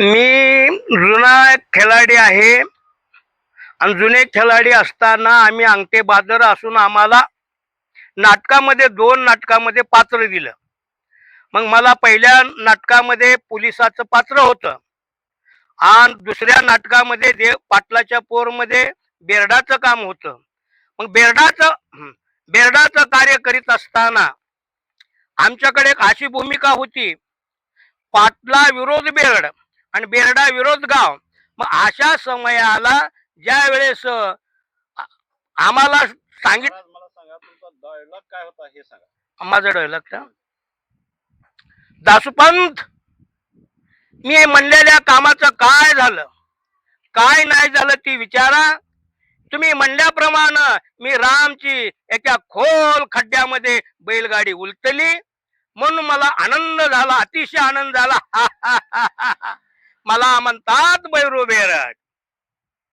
मी जुना खेळाडी आहे. आणि जुने खेळाडी असताना आम्ही अंगठे बाजार असून आम्हाला नाटकामध्ये दोन नाटकामध्ये पात्र दिलं. मग मला पहिल्या नाटकामध्ये पोलिसाचं पात्र होतं. आणि दुसऱ्या नाटकामध्ये देव पाटलाच्या पोरमध्ये बेरडाचं काम होतं. मग बेरडाचं बेरडाचं कार्य करीत असताना आमच्याकडे एक अशी भूमिका होती. पाटला विरोध बेरड. आणि बेरडा विरोध गाव. मग अशा समयाला ज्या वेळेस आम्हाला सांगित काय होता हे सांगा. माझं डायलॉग का? दासुपंत मी म्हणलेल्या कामाचं काय झालं? काय नाही झालं ती विचारा. तुम्ही म्हणल्याप्रमाणे मी रामची एका खोल खड्ड्यामध्ये बैलगाडी उलटली. म्हणून मला आनंद झाला अतिशय आनंद झाला. मला म्हणतात बैरू बेरड